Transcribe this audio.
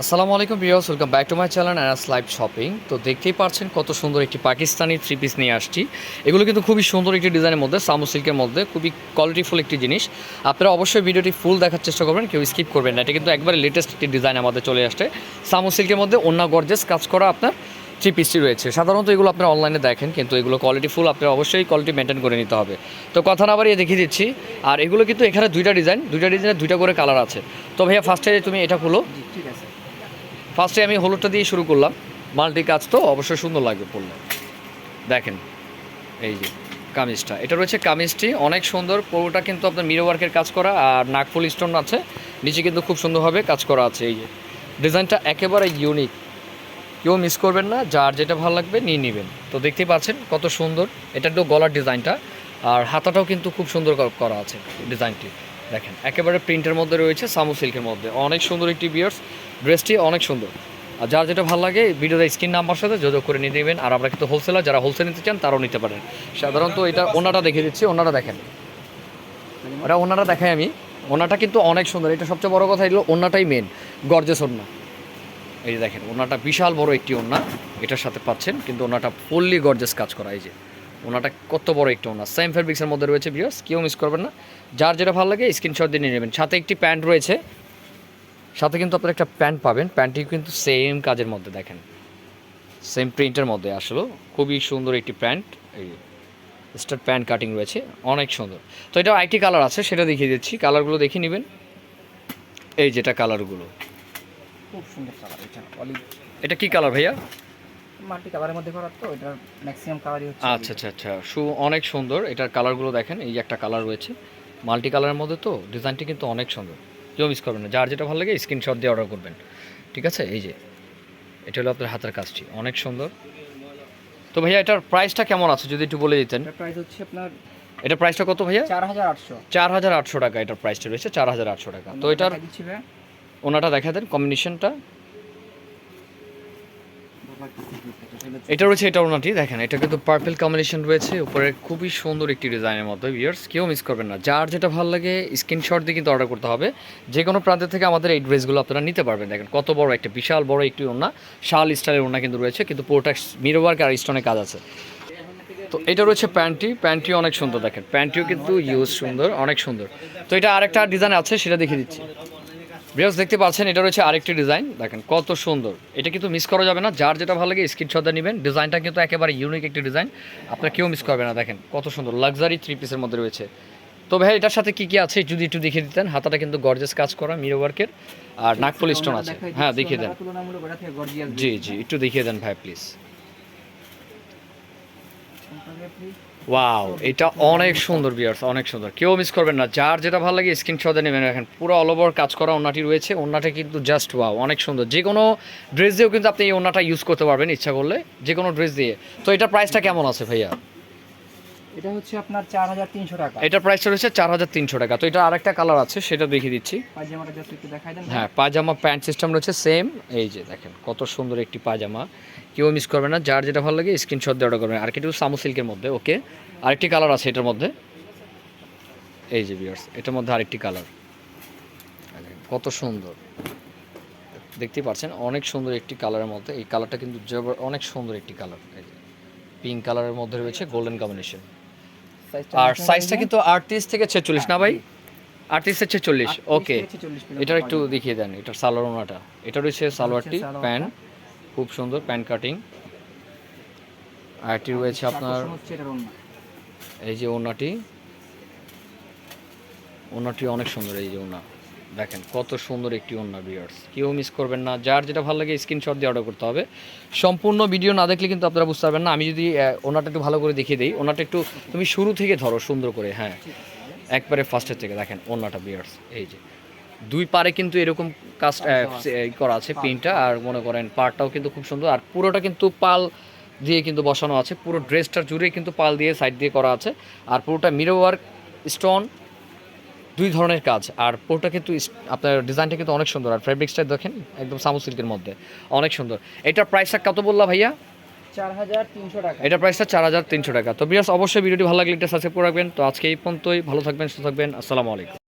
আসসালামু আলাইকুম বিয়াস welcome back to my channel and live shopping. তো দেখতেই পাচ্ছেন কত সুন্দর একটি পাকিস্তানি থ্রি পিস নিয়ে আসছি। এগুলো কিন্তু খুবই সুন্দর একটি ডিজাইনের মধ্যে, সামু সিল্কের মধ্যে, খুবই কোয়ালিটিফুল একটি জিনিস। আপনারা অবশ্যই ভিডিওটি ফুল দেখার চেষ্টা করবেন, কেউ স্কিপ করবেন না। এটা কিন্তু একবারে লেটেস্ট একটি ডিজাইন আমাদের চলে আসছে। সামু সিল্কের মধ্যে অন্য গর্জেস কাজ করা আপনার থ্রি পিসটি রয়েছে। সাধারণত এগুলো আপনারা অনলাইনে দেখেন, কিন্তু এগুলো কোয়ালিটি ফুল আপনারা অবশ্যই কোয়ালিটি মেনটেন করে নিতে হবে। তো কথা না বাড়িয়ে দেখিয়ে দিচ্ছি, আর এগুলো কিন্তু এখানে দুইটা ডিজাইন দুইটা ডিজাইনের দুইটা করে কালার আছে। তো ভাইয়া ফার্স্টে তুমি এটা খুলো। ফার্স্টে আমি হলুদটা দিয়ে শুরু করলাম। মাল্টি কাজ তো অবশ্যই সুন্দর লাগবে পড়লে দেখেন, এই যে কামিজটা। এটা রয়েছে কামিজটি। অনেক সুন্দর। পুরোটা কিন্তু আপনার মিরো ওয়ার্কের কাজ করা আর নাকফুল স্টোন আছে। নিচে কিন্তু খুব সুন্দরভাবে কাজ করা আছে, এই যে। ডিজাইনটা একেবারে ইউনিক কেউ মিস করবেন না। যার যেটা ভালো লাগবে নিয়ে নেবেন। তো দেখতেই পাচ্ছেন কত সুন্দর। এটা একটু গলার ডিজাইনটা আর হাতাটাও কিন্তু খুব সুন্দর করা আছে ডিজাইনটি দেখেন, একেবারে প্রিন্টের মধ্যে রয়েছে, সামু সিল্কের মধ্যে। অনেক সুন্দর একটি বিয়ার্স ড্রেসটি অনেক সুন্দর। আর যার যেটা ভালো লাগে ভিডিওতে স্ক্রিন নাম্বার সাথে যোগাযোগ করে নিয়ে নেবেন। আর আমরা কিন্তু হোলসেলার যারা হোলসেল নিতে চান, তারাও নিতে পারেন। সাধারণত এটা ওনাটা দেখে দিচ্ছি, ওনারা দেখেন। ওটা ওনারা দেখাই আমি। ওনাটা কিন্তু অনেক সুন্দর। এটা সবচেয়ে বড় কথা এগুলো ওনাটাই মেন গর্জেস ওনা। এই যে দেখেন, ওনাটা বিশাল বড় একটি ওনা। এটার সাথে পাচ্ছেন, কিন্তু ওনাটা ফুললি গর্জেস কাজ করা। এই যে, ওনাটা কত বড় একটি ওনা। সেম ফেব্রিক্সের মধ্যে রয়েছে বিয়ার্স কেউ মিস করবেন না। যার যেটা ভালো লাগে স্ক্রিনশট দিয়ে নিয়ে নেবেন। সাথে একটি প্যান্ট রয়েছে সাথে কিন্তু আপনার একটা প্যান্ট পাবেন। প্যান্টটি কিন্তু সেম কাজের মধ্যে দেখেন। সেম প্রিন্টের মধ্যে আসলো। খুবই সুন্দর একটি প্যান্ট। এই স্টার প্যান্ট কাটিং রয়েছে। অনেক সুন্দর। তো এটা আইটি কালার আছে সেটা দেখিয়ে দিচ্ছি। কালারগুলো দেখিয়ে নেবেন। এই যেটা কালারগুলো খুব সুন্দর কালার এটা অলিভ এটা কি কালার ভাইয়া? মাল্টি কালারের মধ্যে করা তো এটার ম্যাক্সিমাম কালারই হচ্ছে আচ্ছা আচ্ছা আচ্ছা। সু অনেক সুন্দর। এটার কালারগুলো দেখেন। এই যে একটা কালার রয়েছে। মাল্টি কালারের মধ্যে তো ডিজাইনটি কিন্তু অনেক সুন্দর। কেউ মিস করবেন না। যার যেটা ভালো লাগে স্ক্রিনশট দিয়ে অর্ডার করবেন। ঠিক আছে? এই যে এটা হলো আপনার হাতের কাজটি। অনেক সুন্দর। তো ভাইয়া এটার প্রাইসটা কেমন আছে? যদি একটু বলে দিতেন। প্রাইস হচ্ছে আপনার এটা প্রাইসটা কত ভাইয়া? চার হাজার আটশো। চার হাজার আটশো টাকা এটার প্রাইসটা রয়েছে চার হাজার আটশো টাকা। তো এটার ওনাটা দেখা দেন কম্বিনেশনটা এটা রয়েছে, এটা ওনাটি দেখেন, এটা কিন্তু পার্পল কম্বিনেশন রয়েছে, উপরে খুবই সুন্দর একটি ডিজাইনের মধ্যে ভিউয়ার্স কেউ মিস করবেন না। যার যেটা ভালো লাগে স্ক্রিনশট দিয়ে কিন্তু অর্ডার করতে হবে। যে কোনো প্রান্ত থেকে আমাদের এই ড্রেসগুলো আপনারা নিতে পারবেন। দেখেন, কত বড় একটা, বিশাল বড় একটি ওনা শাল স্টাইলের ওনা কিন্তু রয়েছে, কিন্তু পুরোটা মিরো ওয়ার্ক আর স্টোনের কাজ আছে। তো এটা রয়েছে প্যান্টটি প্যান্টটি অনেক সুন্দর, দেখেন প্যান্টটিও কিন্তু ইউজ সুন্দর, অনেক সুন্দর। তো এটা আরেকটা ডিজাইন আছে, সেটা দেখিয়ে দিচ্ছি। বিয়ার্স দেখতে পাচ্ছেন এটা রয়েছে আরেকটি ডিজাইন দেখেন কত সুন্দর। এটা কিন্তু মিস করা যাবে না। যার যেটা ভালো লাগে স্ক্রিনশট নেবেন। ডিজাইনটা কিন্তু একেবারে ইউনিক একটি ডিজাইন আপনার কেউ মিস করবে না দেখেন কত সুন্দর। লাক্সারি থ্রি পিসের মধ্যে রয়েছে। তো ভাই এটার সাথে কি কি আছে? যদি একটু দেখিয়ে দিতেন। হাতাটা কিন্তু গর্জেস কাজ করা মিরো ওয়ার্কের আর নাকফুল স্টোন আছে। হ্যাঁ দেখিয়ে দেন। জি জি একটু দেখিয়ে দেন ভাই প্লিজ ওয়াও এটা অনেক সুন্দর বিয়ার্স অনেক সুন্দর। কেউ মিস করবেন না। যার যেটা ভালো লাগে স্ক্রিনশটে নেবেন। রাখেন পুরো অল ওভার কাজ করা ওনাটি রয়েছে। ওনাটা কিন্তু জাস্ট ওয়াও অনেক সুন্দর। যে কোনো ড্রেস দিয়েও কিন্তু আপনি এই ওনাটা ইউজ করতে পারবেন, ইচ্ছা করলে। যে কোনো ড্রেস দিয়ে। তো এটার প্রাইসটা কেমন আছে, ভাইয়া? এটা হচ্ছে আপনার চার হাজার তিনশো টাকা। এটার প্রাইসটা রয়েছে চার হাজার তিনশো টাকা। তো এটা আরেকটা কালার আছে সেটা দেখিয়ে দিচ্ছি। পায়জামাটা জাস্ট একটু দেখাই দেন। হ্যাঁ পায়জামা প্যান্ট সিস্টেম রয়েছে সেম এই যে দেখেন কত সুন্দর একটি পায়জামা। কেউ মিস করবে না যার যেটা ভালো লাগে স্ক্রিনশট দিয়ে অর্ডার করবেন। আর একটু সামু সিল্কের মধ্যে ওকে আরেকটি কালার আছে এটার মধ্যে। এই যে বিয়ার্স এটার মধ্যে আরেকটি কালার কত সুন্দর। দেখতেই পাচ্ছেন অনেক সুন্দর একটি কালারের মধ্যে। এই কালারটা কিন্তু অনেক সুন্দর একটি কালার এই যে। পিঙ্ক কালারের মধ্যে রয়েছে গোল্ডেন কম্বিনেশন। আর সাইজটা কিন্তু আটত্রিশ থেকে ছেচল্লিশ না ভাই? আটত্রিশ থেকে ছেচল্লিশ ওকে থেকে 46 পর্যন্ত এটার একটু দেখিয়ে দেন এটার সালোয়ার ওনাটা। এটা রয়েছে সালোয়ারটি প্যান্ট। খুব সুন্দর প্যান্ট কাটিং। আর এটি রয়েছে আপনার। এই যে ওনাটি ওনাটি অনেক সুন্দর এই যে ওনা দেখেন কত সুন্দর একটি ওনা বিয়ার্স কেউ মিস করবেন না। যার যেটা ভালো লাগে স্ক্রিনশট দিয়ে অর্ডার করতে হবে। সম্পূর্ণ ভিডিও না দেখলে কিন্তু আপনারা বুঝতে পারবেন না। আমি যদি ওনাটা একটু ভালো করে দেখিয়ে দিই। ওনাটা একটু তুমি শুরু থেকে ধরো সুন্দর করে হ্যাঁ। একবারে ফার্স্টের থেকে দেখেন ওনাটা বিয়ার্স এই যে। দুই পারে কিন্তু এরকম কাজ করা আছে পিনটা আর মনে করেন পারটাও কিন্তু খুব সুন্দর। আর পুরোটা কিন্তু পাল দিয়ে কিন্তু বসানো আছে। পুরো ড্রেসটা জুড়ে কিন্তু পাল দিয়ে সাইড দিয়ে করা আছে। আর পুরোটা মিরো ওয়ার্ক স্টোন দুই ধরনের কাজ। আর পুরোটা কিন্তু আপনার ডিজাইনটা কিন্তু অনেক সুন্দর। আর ফেব্রিক্সটা দেখেন একদম সামু সিল্কের মধ্যে। অনেক সুন্দর। এটার প্রাইসটা কত বললা ভাইয়া? চার হাজার তিনশো টাকা। এটা প্রাইসটা চার হাজার তিনশো টাকা। তো বিয়াস অবশ্যই ভিডিওটি ভালো লাগলে এটা সাবস্ক্রাইব করে রাখবেন। তো আজকে এই পর্যন্তই। ভালো থাকবেন সুস্থ থাকবেন। আসসালামু আলাইকুম।